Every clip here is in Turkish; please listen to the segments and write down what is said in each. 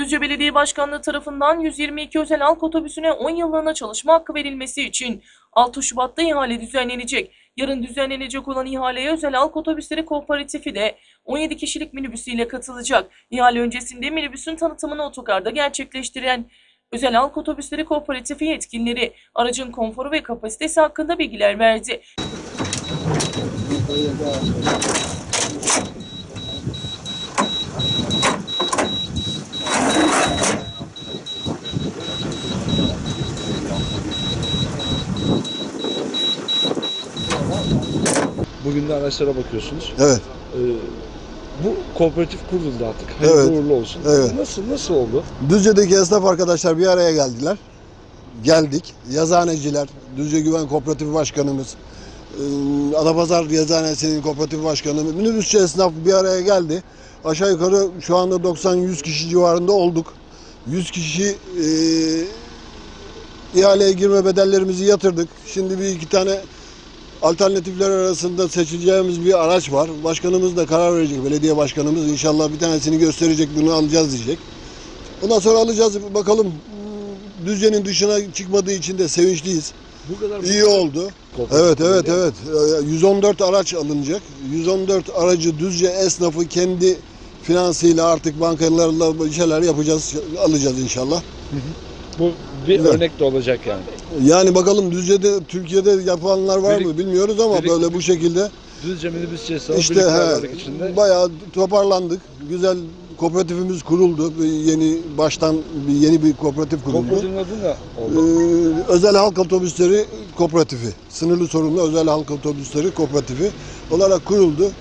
Düzce Belediye Başkanlığı tarafından 122 özel halk otobüsüne 10 yıllığına çalışma hakkı verilmesi için 6 Şubat'ta ihale düzenlenecek. Yarın düzenlenecek olan ihaleye özel halk otobüsleri kooperatifi de 17 kişilik minibüsüyle katılacak. İhale öncesinde minibüsün tanıtımını otogarda gerçekleştiren Özel Halk Otobüsleri Kooperatifi yetkilileri aracın konforu ve kapasitesi hakkında bilgiler verdi. Bugün de araçlara bakıyorsunuz. Evet, Ee, bu kooperatif kuruldu artık. Hayırlı Evet. uğurlu olsun. Evet. Nasıl nasıl oldu? Düzce'deki esnaf arkadaşlar bir araya geldiler. Geldik. Yazıhaneciler, Düzce Güven Kooperatifi Başkanımız, ıı, Adapazar Yazıhanesi'nin kooperatif başkanı, minibüsçü esnaf bir araya geldi. Aşağı yukarı şu anda 90-100 kişi civarında olduk. 100 kişi eee ihaleye girme bedellerimizi yatırdık. Şimdi bir iki tane alternatifler arasında seçeceğimiz bir araç var. Başkanımız da karar verecek. Belediye başkanımız inşallah bir tanesini gösterecek. Bunu alacağız diyecek. Ondan sonra alacağız. Bakalım Düzce'nin dışına çıkmadığı için de sevinçliyiz. Bu kadar İyi oldu. Kooperatif Evet evet evet. Ee, 114 araç alınacak. 114 aracı Düzce esnafı kendi finansıyla artık bankalarla bir şeyler yapacağız. Alacağız inşallah. Bu bir Evet. örnek de olacak yani. Yani bakalım Düzce'de Türkiye'de yapanlar var Birik- mı bilmiyoruz ama birik- böyle bu şekilde Düzce minibüs hesabı İşte he, içinde. bayağı toparlandık. Güzel kooperatifimiz kuruldu. Yeni baştan bir yeni bir kooperatif kuruldu. Kooperatifin adı ne Ee, oldu? özel halk otobüsleri kooperatifi. Sınırlı sorumlu özel halk otobüsleri kooperatifi olarak kuruldu.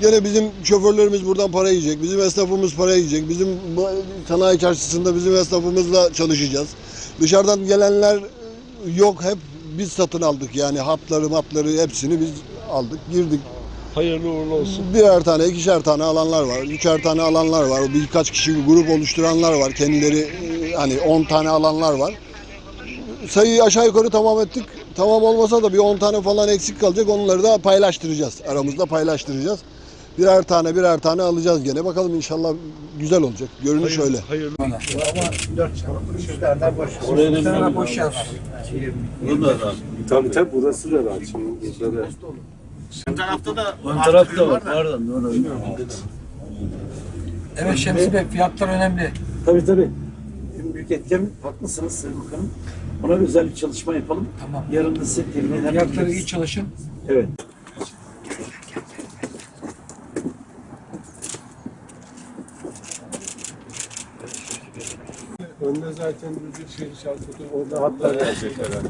Gene bizim şoförlerimiz buradan para yiyecek. Bizim esnafımız para yiyecek. Bizim sanayi çarşısında bizim esnafımızla çalışacağız. Dışarıdan gelenler yok. Hep biz satın aldık. Yani hatları, matları hepsini biz aldık. Girdik. Hayırlı uğurlu olsun. Birer tane, ikişer tane alanlar var. Üçer tane alanlar var. Birkaç kişi grup oluşturanlar var. Kendileri e, hani 10 tane alanlar var. Sayıyı aşağı yukarı tamam ettik. Tamam olmasa da bir 10 tane falan eksik kalacak. Onları da paylaştıracağız. Aramızda paylaştıracağız. Birer tane birer tane alacağız gene. Bakalım inşallah güzel olacak. Görünüş öyle. Hayırlı. Tabii tabii burası da var. Şimdi burada da. Ön tarafta var. Pardon. Doğru. Evet Şemsi Bey fiyatlar önemli. Tabii tabii. En büyük etken haklısınız Sayın Bakanım. Ona özel bir çalışma yapalım. Tamam. Yarın da size temin. Fiyatları iyi çalışın. Evet. Önde zaten bir şey şarkıdır. Orada hatlar gelecek herhalde.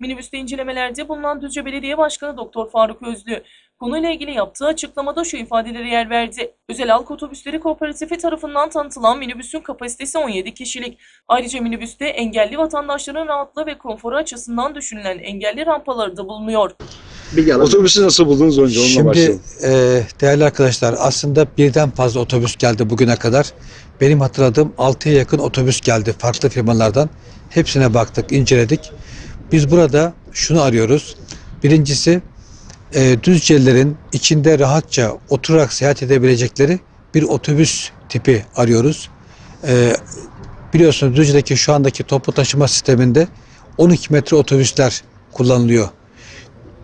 Minibüste incelemelerde bulunan Düzce Belediye Başkanı Doktor Faruk Özlü konuyla ilgili yaptığı açıklamada şu ifadelere yer verdi. Özel Halk Otobüsleri Kooperatifi tarafından tanıtılan minibüsün kapasitesi 17 kişilik. Ayrıca minibüste engelli vatandaşların rahatlığı ve konforu açısından düşünülen engelli rampaları da bulunuyor. Otobüsü nasıl buldunuz önce onunla Şimdi başlayalım. e, değerli arkadaşlar aslında birden fazla otobüs geldi bugüne kadar. Benim hatırladığım 6'ya yakın otobüs geldi farklı firmalardan. Hepsine baktık, inceledik. Biz burada şunu arıyoruz. Birincisi e, Düzcelilerin içinde rahatça oturarak seyahat edebilecekleri bir otobüs tipi arıyoruz. E, biliyorsunuz Düzce'deki şu andaki toplu taşıma sisteminde 12 metre otobüsler kullanılıyor.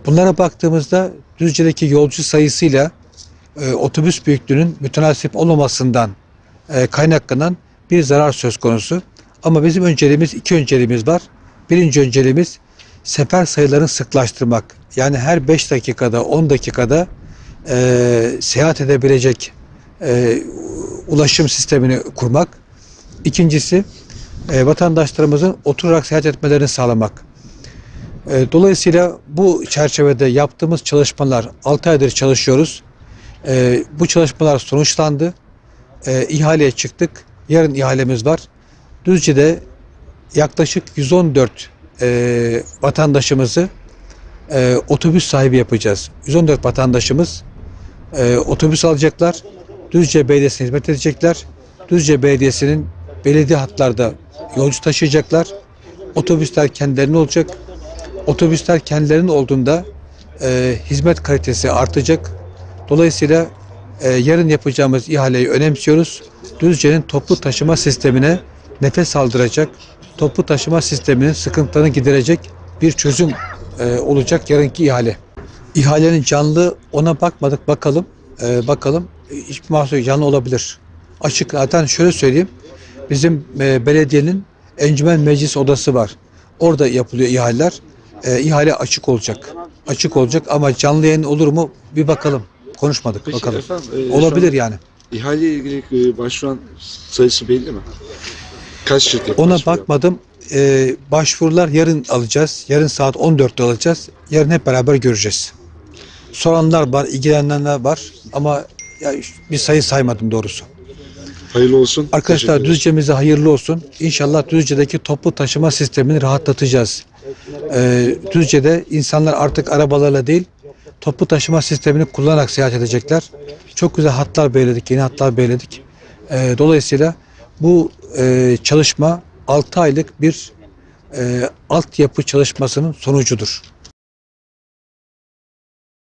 Bunlara baktığımızda Düzce'deki yolcu sayısıyla e, otobüs büyüklüğünün mütenasip olmamasından e, kaynaklanan bir zarar söz konusu. Ama bizim önceliğimiz, iki önceliğimiz var. Birinci önceliğimiz sefer sayılarını sıklaştırmak. Yani her 5 dakikada, 10 dakikada e, seyahat edebilecek e, ulaşım sistemini kurmak. İkincisi e, vatandaşlarımızın oturarak seyahat etmelerini sağlamak. E, Dolayısıyla bu çerçevede yaptığımız çalışmalar 6 aydır çalışıyoruz. E, bu çalışmalar sonuçlandı. E, ihaleye çıktık. Yarın ihalemiz var. Düzce'de yaklaşık 114 e, vatandaşımızı otobüs sahibi yapacağız. 114 vatandaşımız otobüs alacaklar. Düzce Belediyesi'ne hizmet edecekler. Düzce Belediyesi'nin belediye hatlarda yolcu taşıyacaklar. Otobüsler kendilerine olacak otobüsler kendilerinin olduğunda e, hizmet kalitesi artacak. Dolayısıyla e, yarın yapacağımız ihaleyi önemsiyoruz. Düzce'nin toplu taşıma sistemine nefes aldıracak, toplu taşıma sisteminin sıkıntılarını giderecek bir çözüm e, olacak yarınki ihale. İhalenin canlı ona bakmadık bakalım. E, bakalım hiçbir mahsur canlı olabilir. Açık zaten şöyle söyleyeyim. Bizim e, belediyenin encümen meclis odası var. Orada yapılıyor ihaleler. E, ihale açık olacak. Açık olacak ama canlı yayın olur mu bir bakalım. Konuşmadık Peki bakalım. efendim, e, şu Olabilir an yani. ihale ilgili e, başvuran sayısı belli mi? Kaç şirket Ona başvuruyor? bakmadım. E, başvurular yarın alacağız. Yarın saat 14'te alacağız. Yarın hep beraber göreceğiz. Soranlar var, ilgilenenler var ama ya bir sayı saymadım doğrusu. Hayırlı olsun. Arkadaşlar. Düzce'mize hayırlı olsun. İnşallah Düzce'deki toplu taşıma sistemini rahatlatacağız. Ee, Düzce'de insanlar artık arabalarla değil toplu taşıma sistemini kullanarak seyahat edecekler. Çok güzel hatlar belirledik, yeni hatlar belirledik. Ee, dolayısıyla bu e, çalışma 6 aylık bir e, altyapı çalışmasının sonucudur.